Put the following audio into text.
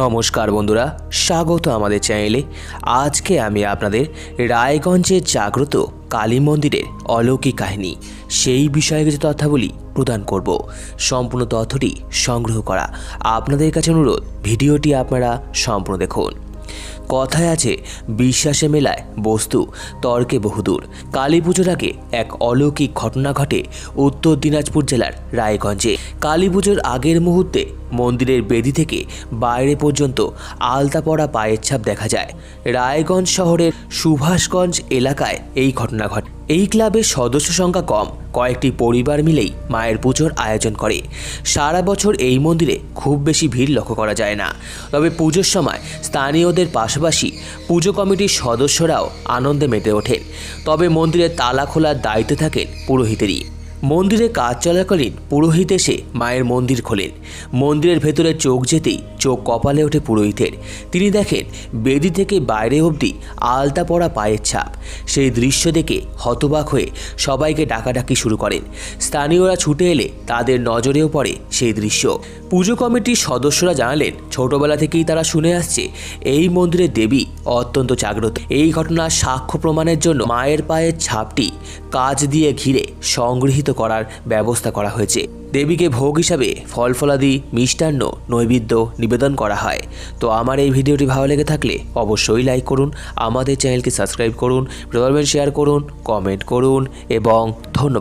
নমস্কার বন্ধুরা, স্বাগত আমাদের চ্যানেলে। আজকে আমি আপনাদের রায়গঞ্জের জাগ্রত কালী মন্দিরের অলৌকিক কাহিনী, সেই বিষয়ে কিছু তথ্যাবলী প্রদান করব। সম্পূর্ণ তথ্যটি সংগ্রহ করা আপনাদের কাছে অনুরোধ, ভিডিওটি আপনারা সম্পূর্ণ দেখুন। কথায় আছে বিশ্বাসে মেলায় বস্তু, তর্কে বহুদূর। কালী পুজোর আগে এক অলৌকিক ঘটনা ঘটে উত্তর দিনাজপুর জেলার রায়গঞ্জে। কালী পুজোর আগের মুহূর্তে মন্দিরের বেদি থেকে বাইরে পর্যন্ত আলতা পড়া পায়ের ছাপ দেখা যায়। রায়গঞ্জ শহরের সুভাষগঞ্জ এলাকায় এই ঘটনা ঘটে। এই ক্লাবের সদস্য সংখ্যা কম, কয়েকটি পরিবার মিলেই মায়ের পুজোর আয়োজন করে। সারা বছর এই মন্দিরে খুব বেশি ভিড় লক্ষ্য করা যায় না। তবে পুজোর সময় স্থানীয়দের পাশাপাশি পুজো কমিটির সদস্যরাও আনন্দে মেতে ওঠেন। তবে মন্দিরের তালা খোলার দায়িত্বে থাকেন পুরোহিতেরই। মন্দিরে কাজ চলাকালীন পুরোহিত এসে মায়ের মন্দির খোলেন। মন্দিরের ভেতরে চোখ যেতেই চোখ কপালে ওঠে পুরোহিতের। তিনি দেখেন বেদি থেকে বাইরে অবধি আলতা পড়া পায়ের ছাপ। সেই দৃশ্য দেখে হতবাক হয়ে সবাইকে ডাকাডাকি শুরু করেন। স্থানীয়রা ছুটে এলে তাদের নজরেও পড়ে সেই দৃশ্য। পুজো কমিটির সদস্যরা জানালেন, ছোটবেলা থেকেই তারা শুনে আসছে এই মন্দিরের দেবী অত্যন্ত জাগ্রত। এই ঘটনার সাক্ষ্য প্রমাণের জন্য মায়ের পায়ের ছাপটি কাজ দিয়ে ঘিরে সংগৃহীত করার ব্যবস্থা করা হয়েছে। দেবীকে ভোগ হিসাবে ফল ফলাদি মিষ্টান্ন, নৈবেদ্য নিবেদন করা হয়। তো আমার এই ভিডিওটি ভালো লেগে থাকলে অবশ্যই লাইক করুন, আমাদের চ্যানেলকে সাবস্ক্রাইব করুন শেয়ার করুন কমেন্ট করুন এবং ধন্যবাদ।